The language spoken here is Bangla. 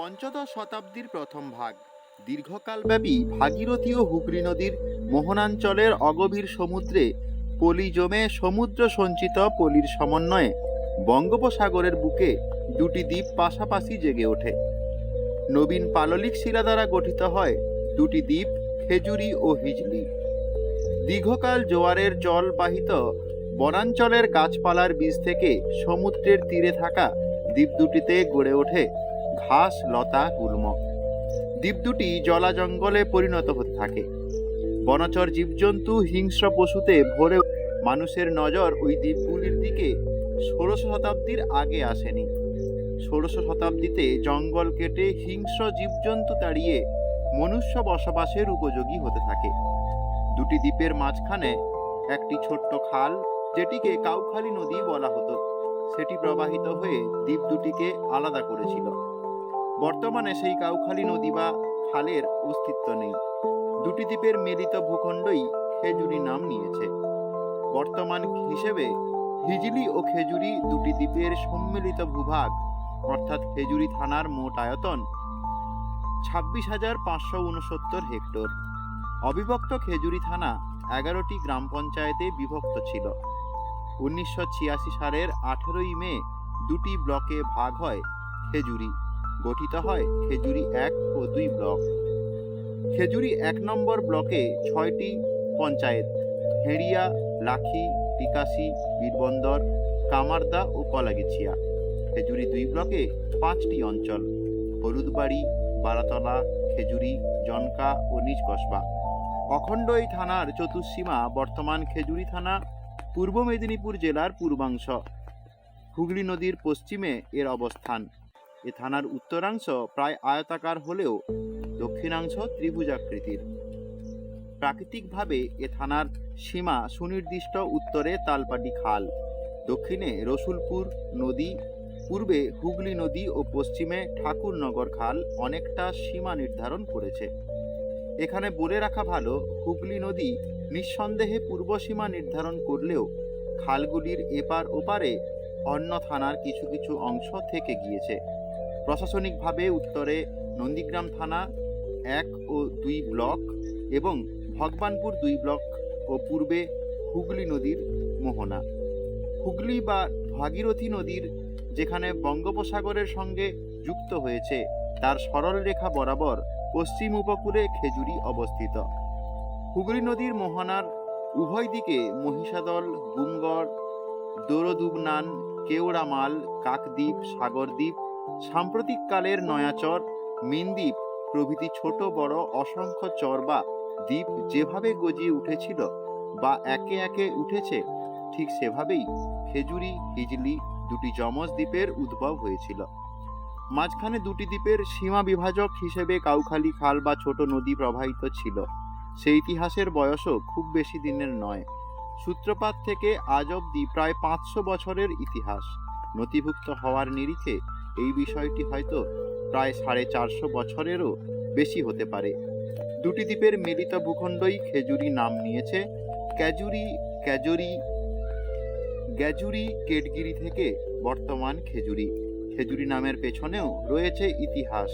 পঞ্চদশ শতাব্দীর প্রথম ভাগ। দীর্ঘকালব্যাপী ভাগীরথী ও হুগলি নদীর মোহনাঞ্চলের অগভীর সমুদ্রে পলি জমে সমুদ্র সঞ্চিত পলির সমন্বয়ে বঙ্গোপসাগরের বুকে দুটি দ্বীপ পাশাপাশি জেগে ওঠে। নবীন পাললিক শিলা দ্বারা গঠিত হয় দুটি দ্বীপ, খেজুরি ও হিজলি। দীর্ঘকাল জোয়ারের জল বাহিত বনাঞ্চলের গাছপালার বীজ থেকে সমুদ্রের তীরে থাকা দ্বীপ দুটিতে গড়ে ওঠে ঘাস, লতা গুল্ম দ্বীপ দুটি জলা জঙ্গলে পরিণত হতে থাকে। বনচর জীবজন্তু হিংস্র পশুতে ভরে মানুষের নজর ওই দ্বীপগুলির দিকে ষোড়শ শতাব্দীর আগে আসেনি। ষোড়শ শতাব্দীতে জঙ্গল কেটে হিংস্র জীবজন্তু তাড়িয়ে মনুষ্য বসবাসের উপযোগী হতে থাকে। দুটি দ্বীপের মাঝখানে একটি ছোট্ট খাল, যেটিকে কাউখালী নদী বলা হতো। সেটি প্রবাহিত হয়ে দ্বীপ দুটিকে আলাদা করেছিল। বর্তমানে সেই কাউখালী নদী বা খালের অস্তিত্ব নেই। দুটি দ্বীপের মিলিত ভূখণ্ডই খেজুরি নাম নিয়েছে। বর্তমান হিসেবে হিজলি ও খেজুরি দুটি দ্বীপের সম্মিলিত ভূভাগ, অর্থাৎ খেজুরি থানার মোট আয়তন ছাব্বিশ হাজার পাঁচশো উনসত্তর হেক্টর। অবিভক্ত খেজুরি থানা এগারোটি গ্রাম পঞ্চায়েতে বিভক্ত ছিল। উনিশশো ছিয়াশি সালের আঠেরোই মে দুটি ব্লকে ভাগ হয় খেজুরি। গঠিত হয় খেজুরি এক ও দুই ব্লক। খেজুরি এক নম্বর ব্লকে ছয়টি পঞ্চায়েত, হেড়িয়া, লাখি টিকাশি বীরবন্দর, কামারদা ও কলাগেছিয়া। খেজুরি দুই ব্লকে পাঁচটি অঞ্চল, হলুদবাড়ি, বারাতলা, খেজুরি, জনকা ও নিজ কসবা অখণ্ড এই থানার চতুর্সীমা বর্তমান খেজুরি থানা, পূর্ব মেদিনীপুর জেলার পূর্বাংশ। হুগলি নদীর পশ্চিমে এর অবস্থান। এ থানার উত্তরাংশ প্রায় আয়তাকার হলেও দক্ষিণাংশ ত্রিভুজাকৃতির। প্রাকৃতিকভাবে এ থানার সীমা সুনির্দিষ্ট উত্তরে তালপাটি খাল, দক্ষিণে রসুলপুর নদী, পূর্বে হুগলি নদী ও পশ্চিমে ঠাকুরনগর খাল অনেকটা সীমা নির্ধারণ করেছে। এখানে বলে রাখা ভালো, হুগলি নদী নিঃসন্দেহে পূর্ব সীমা নির্ধারণ করলেও খালগুলির এপার ওপারে অন্য থানার কিছু কিছু অংশ থেকে গিয়েছে। প্রশাসনিকভাবে উত্তরে নন্দীগ্রাম থানা এক ও দুই ব্লক এবং ভগবানপুর দুই ব্লক ও পূর্বে হুগলি নদীর মোহনা। হুগলি বা ভাগীরথী নদীর যেখানে বঙ্গোপসাগরের সঙ্গে যুক্ত হয়েছে, তার সরল রেখা বরাবর পশ্চিম উপকূলে খেজুরি অবস্থিত। হুগলি নদীর মোহনার উভয় দিকে মহিষাদল, গুমগড়, দোরদুবনান, কেওড়ামাল, কাকদ্বীপ, সাগরদ্বীপ সাম্প্রতিককালের নয়াচর মিনদ্বীপ, প্রভৃতি ছোট বড় অসংখ্য চর বা দ্বীপ যেভাবে গজিয়ে উঠেছিল বা একে একে উঠেছে, ঠিক সেভাবেই খেজুরি, হিজলি দুটি যমজ দ্বীপের উদ্ভব হয়েছিল। মাঝখানে দুটি দ্বীপের সীমা বিভাজক হিসেবে কাউখালী খাল বা ছোট নদী প্রবাহিত ছিল। সেই ইতিহাসের বয়সও খুব বেশি দিনের নয়। সূত্রপাত থেকে আজ অবধি প্রায় পাঁচশো বছরের ইতিহাস। নথিভুক্ত হওয়ার নিরিখে এই বিষয়টি হয়তো প্রায় সাড়ে চারশো বছরেরও বেশি হতে পারে। দুটি দ্বীপের মিলিত ভূখণ্ডই খেজুরি নাম নিয়েছে। ক্যাজুরি ক্যাজুরি গ্যাজুরি কেটগিরি থেকে বর্তমান খেজুরি। খেজুরি নামের পেছনেও রয়েছে ইতিহাস।